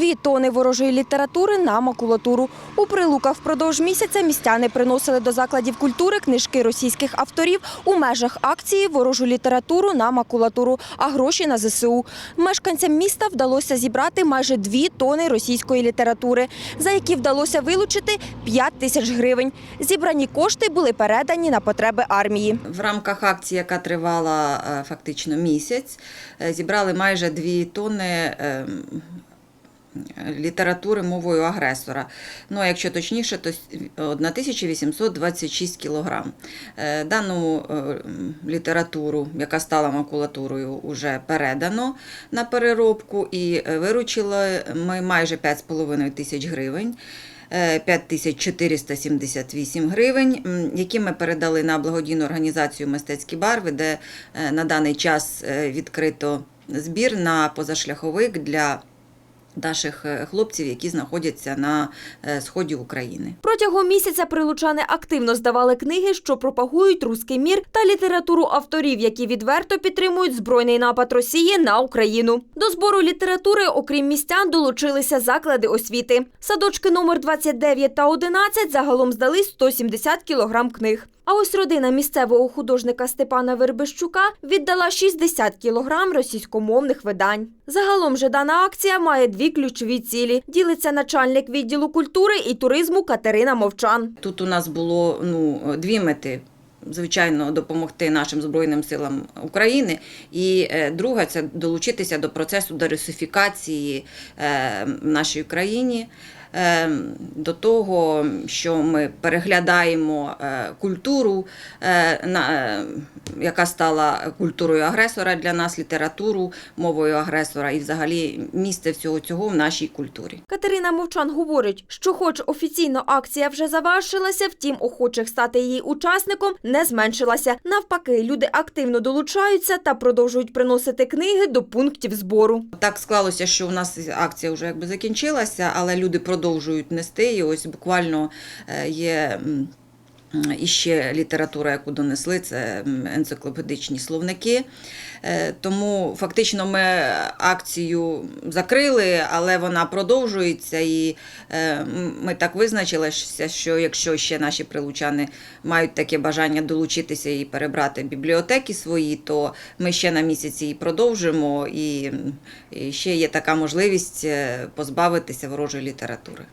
Дві тони ворожої літератури на макулатуру. У Прилуках впродовж місяця містяни приносили до закладів культури книжки російських авторів у межах акції ворожу літературу на макулатуру, а гроші на ЗСУ. Мешканцям міста вдалося зібрати майже дві тони російської літератури, за які вдалося вилучити 5 тисяч гривень. Зібрані кошти були передані на потреби армії. В рамках акції, яка тривала е, фактично місяць, е, зібрали майже 2 тонни ем, літератури мовою агресора. Ну, а якщо точніше, то 1826 кілограм. Е, Дану е, літературу, яка стала макулатурою, вже передано на переробку і е, виручили ми майже 5,5 тисяч гривень. е, 5478 гривень, які ми передали на благодійну організацію Мистецькі барви, де на даний час відкрито збір на позашляховик для наших е, хлопців, які знаходяться на е, сході України. Протягом місяця прилучани активно здавали книги, що пропагують руський мір та літературу авторів, які відверто підтримують збройний напад Росії на Україну. До збору літератури, окрім містян, долучилися заклади освіти. Садочки номер 29 та 11 загалом здали 170 кілограм книг. А ось родина місцевого художника Степана Вербищука віддала 60 кілограм російськомовних видань. Загалом же дана акція має дві ключові цілі. Ділиться начальник відділу культури і туризму Катерина Мовчан. Тут у нас було ну, дві мети. Звичайно, допомогти нашим Збройним силам України. І е, друга це долучитися до процесу дерусифікації е, в нашій країні. е, До того, що ми переглядаємо культуру, яка стала культурою агресора для нас, літературу мовою агресора, і взагалі місце всього цього в нашій культурі. Катерина Мовчан говорить, що хоч офіційно акція вже завершилася, втім охочих стати її учасником не зменшилася. Навпаки, люди активно долучаються та продовжують приносити книги до пунктів збору. Так склалося, що у нас акція вже якби закінчилася, але люди продовжують нести. І ось буквально е, є. М, Іще література, яку донесли, це енциклопедичні словники. Е, Тому фактично ми акцію закрили, але вона продовжується. І е, ми так визначилися, що якщо ще наші прилучани мають таке бажання долучитися і перебрати бібліотеки свої, то ми ще на місяці її продовжимо. І, ще є така можливість е, позбавитися ворожої літератури.